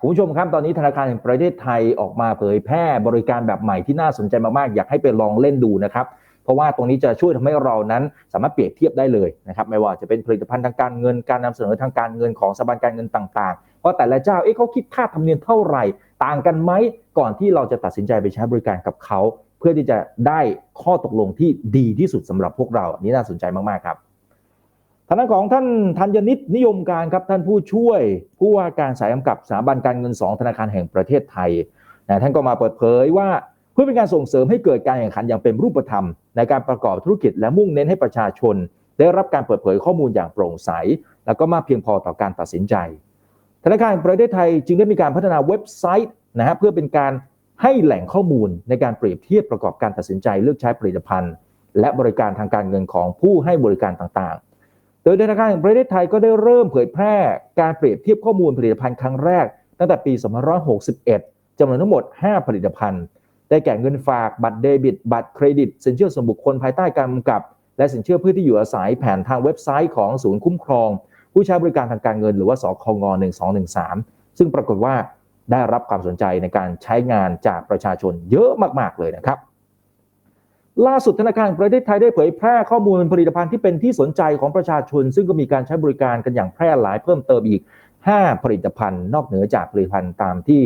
คุณผู้ชมครับ ตอนนี้ธนาคารแห่งประเทศไทยออกมาเผยแพร่บริการแบบใหม่ที่น่าสนใจมากๆ อยากให้ไปลองเล่นดูนะครับ เพราะว่าตรงนี้จะช่วยทำให้เรานั้นสามารถเปรียบเทียบได้เลยนะครับ ไม่ว่าจะเป็นผลิตภัณฑ์ทางการเงิน การนำเสนอทางการเงินของสถาบันการเงินต่างๆเพราะแต่ละเจ้า เอ๊ะเขาคิดค่าธรรมเนียมเท่าไหร่ ต่างกันไหม ก่อนที่เราจะตัดสินใจไปใช้บริการกับเขา เพื่อที่จะได้ข้อตกลงที่ดีที่สุดสำหรับพวกเรา อันนี้น่าสนใจมากๆครับ ทางด้านของท่านธัญนิตนิยมการครับท่านผู้ช่วยผู้ว่าการสายกำกับสถาบันการเงิน2ธนาคารแห่งประเทศไทยนะท่านก็มาเปิดเผยว่าเพื่อเป็นการส่งเสริมให้เกิดการแข่งขันอย่างเป็นรูปธรรม ในการประกอบธุรกิจและมุ่งเน้นให้ประชาชน ได้รับการเปิดเผยข้อมูลอย่างโปร่งใส แล้วก็มากเพียงพอต่อการตัดสินใจ ธนาคารแห่งประเทศไทยจึงได้มีการพัฒนาเว็บไซต์นะฮะเพื่อเป็นการให้แหล่งข้อมูลในการเปรียบเทียบประกอบการตัดสินใจเลือกใช้ผลิตภัณฑ์ และบริการทางการเงินของผู้ให้บริการต่าง โดยธนาคารแห่งประเทศไทยก็ได้เริ่มเผยแพร่การเปรียบเทียบข้อมูลผลิตภัณฑ์ครั้งแรก ตั้งแต่ปี 2561จำนวนทั้งหมด 5 ผลิตภัณฑ์ ได้แก่เงินฝากบัตรเดบิต บัตรเครดิต สินเชื่อส่วนบุคคลภายใต้การกำกับ และสินเชื่อเพื่อที่อยู่อาศัยแผนทางเว็บไซต์ของศูนย์คุ้มครอง ผู้ใช้บริการทางการเงินหรือว่าสคง1213 ซึ่งปรากฏว่าได้รับความสนใจในการใช้งานจากประชาชนเยอะมาก ๆ เลยนะครับ ล่าสุดธนาคารประเทศไทยได้เผยแพร่ข้อมูลผลิตภัณฑ์ที่เป็นที่สนใจของประชาชน ซึ่งก็มีการใช้บริการกันอย่างแพร่หลายเพิ่มเติมอีก 5 ผลิตภัณฑ์นอกเหนือจากผลิตภัณฑ์ตามที่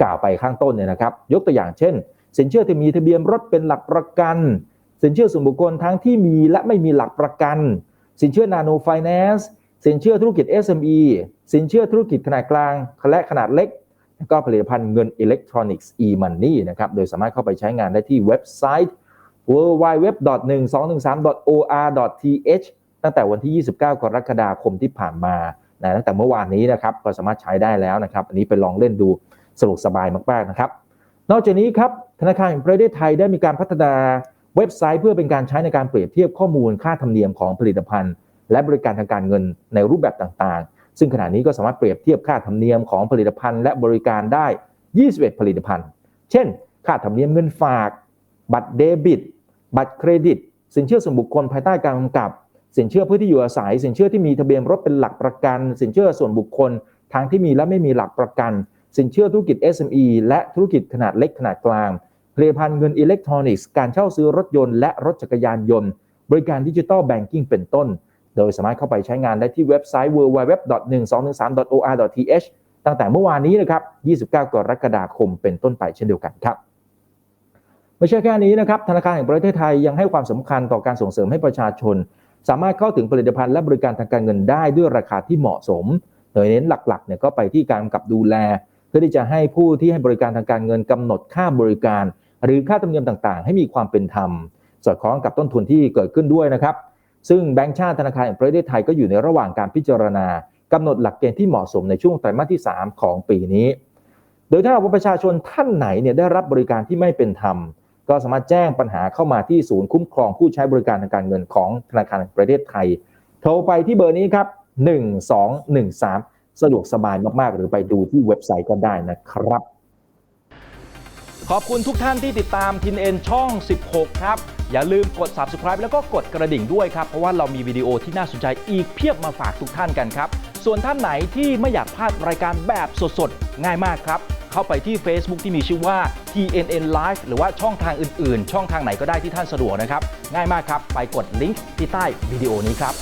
กล่าวไปข้างต้นเนี่ยนะครับ ยกตัวอย่างเช่น สินเชื่อที่มีทะเบียนรถเป็นหลักประกัน สินเชื่อส่วนบุคคลทั้งที่มีและไม่มีหลักประกัน สินเชื่อนาโนไฟแนนซ์สินเชื่อธุรกิจ SME สินเชื่อธุรกิจขนาดกลางและขนาดเล็กแล้วก็ผลิตภัณฑ์เงินอิเล็กทรอนิกส์ e-money นะครับโดยสามารถเข้าไปใช้งานได้ที่เว็บไซต์ www.1213.or.th ตั้งแต่วันที่ 29 กรกฎาคมที่ผ่านมานะตั้งแต่เมื่อวานนี้นะครับก็สามารถใช้ได้แล้วนะครับ อันนี้ไปลองเล่นดูสะดวกสบายมากๆนะครับ นอกจากนี้ครับธนาคารแห่งประเทศไทยได้มีการพัฒนาเว็บไซต์เพื่อเป็นการใช้ในการเปรียบเทียบข้อมูลค่าธรรมเนียมของผลิตภัณฑ์ และบริการทางการเงินในรูปแบบต่างๆ ซึ่งขณะนี้ก็สามารถเปรียบเทียบค่าธรรมเนียมของผลิตภัณฑ์ และบริการได้ 21 ผลิตภัณฑ์ เช่น ค่าธรรมเนียมเงินฝาก บัตรเดบิต บัตรเครดิต สินเชื่อส่วนบุคคลภายใต้การกำกับ สินเชื่อเพื่อที่อยู่อาศัย สินเชื่อที่มีทะเบียนรถเป็นหลักประกัน สินเชื่อส่วนบุคคลทั้งที่มีและไม่มีหลักประกัน สินเชื่อธุรกิจ SME และธุรกิจขนาดเล็กขนาดกลางผลิตภัณฑ์เงินอิเล็กทรอนิกส์การเช่าซื้อรถยนต์และรถจักรยานยนต์ บริการดิจิทัลแบงกิ้งเป็นต้น โดยสามารถเข้าไปใช้งานได้ที่เว็บไซต์ www.1213.or.th ตั้งแต่เมื่อวานนี้นะครับ 29 กรกฎาคมเป็นต้นไปเช่นเดียวกันครับ ไม่ใช่แค่นี้นะครับธนาคารแห่งประเทศไทยยังให้ความสำคัญต่อการส่งเสริมให้ประชาชน สามารถเข้าถึงผลิตภัณฑ์และบริการทางการเงินได้ด้วยราคาที่เหมาะสม โดยเน้นหลักๆเนี่ยก็ไปที่การกับดูแล เพื่อที่จะให้ผู้ที่ให้บริการทางการเงินกำหนดค่าบริการ หรือค่าธรรมเนียมต่างๆ ให้มีความเป็นธรรม สอดคล้องกับต้นทุนที่เกิดขึ้นด้วยนะครับซึ่งแบงก์ชาติธนาคารแห่งประเทศไทยก็อยู่ในระหว่างการพิจารณากำหนดหลักเกณฑ์ที่เหมาะสมในช่วงไตรมาสที่ 3 ของปีนี้ โดยถ้าประชาชนท่านไหนเนี่ยได้รับบริการที่ไม่เป็นธรรม ก็สามารถแจ้งปัญหาเข้ามาที่ศูนย์คุ้มครองผู้ใช้บริการทางการเงินของธนาคารประเทศไทย โทรไปที่เบอร์นี้ครับ 1213 สะดวกสบายมาก ๆ หรือไปดูที่เว็บไซต์ก็ได้นะครับ ขอบคุณทุกท่านที่ติดตามทินเอ็นช่อง 16 ครับ อย่าลืมกด subscribe แล้วก็กดกระดิ่งด้วยครับ เพราะว่าเรามีวิดีโอที่น่าสนใจอีกเพียบมาฝากทุกท่านกันครับ ส่วนท่านไหนที่ไม่อยากพลาดรายการแบบสดๆ ง่ายมากครับ เข้าไปที่ Facebook ที่มีชื่อว่า TNN Live หรือว่าช่องทางอื่น ๆ ช่องทางไหนก็ได้ที่ท่านสะดวกนะครับ ง่ายมากครับ ไปกดลิงก์ที่ใต้วิดีโอนี้ครับ